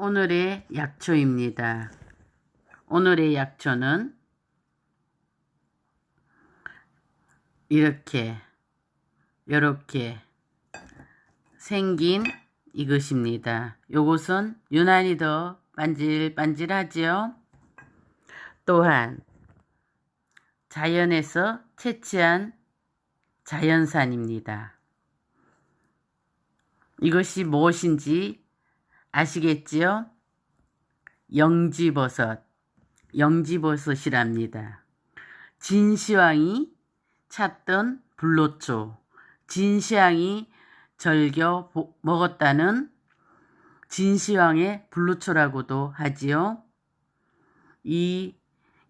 오늘의 약초입니다. 오늘의 약초는 이렇게 이렇게 생긴 이것입니다. 요것은 유난히 더 반질반질하지요. 또한 자연에서 채취한 자연산입니다. 이것이 무엇인지 아시겠지요? 영지버섯, 영지버섯이랍니다. 진시황이 찾던 불로초, 진시황이 절겨 보- 먹었다는 진시황의 불로초라고도 하지요. 이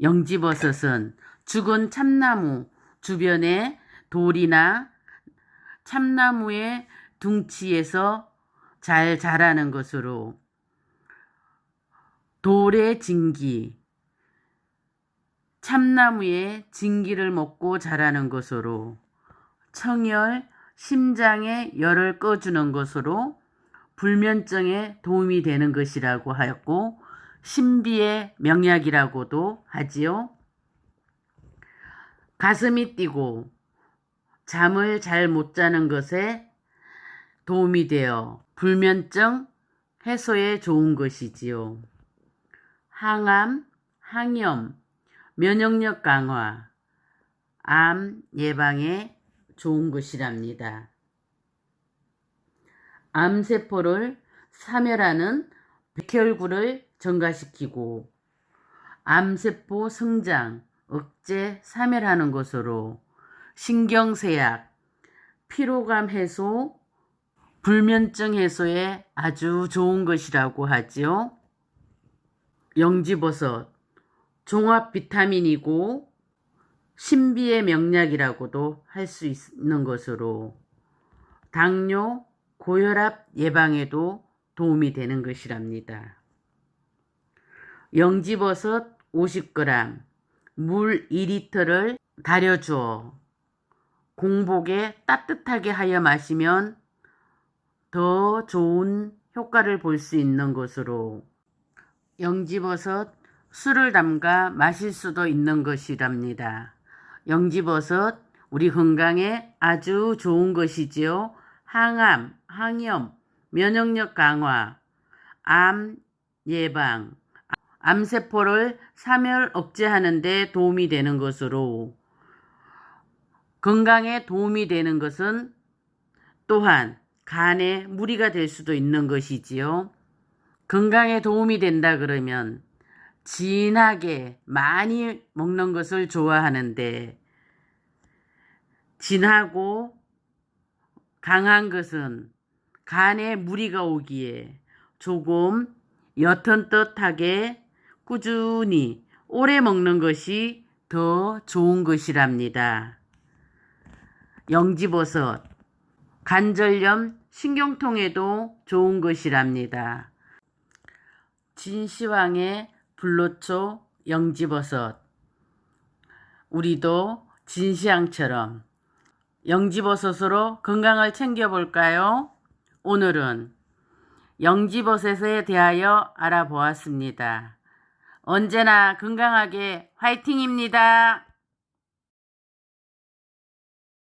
영지버섯은 죽은 참나무 주변에 돌이나 참나무의 둥치에서 잘 자라는 것으로. 돌의 진기, 참나무의 진기를 먹고 자라는 것으로. 청열, 심장의 열을 꺼주는 것으로 불면증에 도움이 되는 것이라고 하였고 신비의 명약이라고도 하지요. 가슴이 뛰고 잠을 잘 못 자는 것에 도움이 되어 불면증 해소에 좋은 것이지요. 항암, 항염, 면역력 강화, 암 예방에 좋은 것이랍니다. 암세포를 사멸하는 백혈구를 증가시키고 암세포 성장, 억제, 사멸하는 것으로 신경쇠약, 피로감 해소, 불면증 해소에 아주 좋은 것이라고 하지요. 영지버섯, 종합 비타민이고 신비의 명약이라고도 할 수 있는 것으로 당뇨, 고혈압 예방에도 도움이 되는 것이랍니다. 영지버섯 50g, 물 2리터를 달여주어 공복에 따뜻하게 하여 마시면 더 좋은 효과를 볼 수 있는 것으로 영지버섯 술을 담가 마실 수도 있는 것이랍니다. 영지버섯 우리 건강에 아주 좋은 것이지요. 항암, 항염, 면역력 강화, 암 예방, 암세포를 사멸 억제하는 데 도움이 되는 것으로 건강에 도움이 되는 것은 또한 간에 무리가 될 수도 있는 것이지요. 건강에 도움이 된다 그러면 진하게 많이 먹는 것을 좋아하는데 진하고 강한 것은 간에 무리가 오기에 조금 옅은 듯하게 꾸준히 오래 먹는 것이 더 좋은 것이랍니다. 영지버섯 관절염 신경통에도 좋은 것이랍니다. 진시황의 불로초 영지버섯 우리도 진시황처럼 영지버섯으로 건강을 챙겨볼까요? 오늘은 영지버섯에 대하여 알아보았습니다. 언제나 건강하게 화이팅입니다.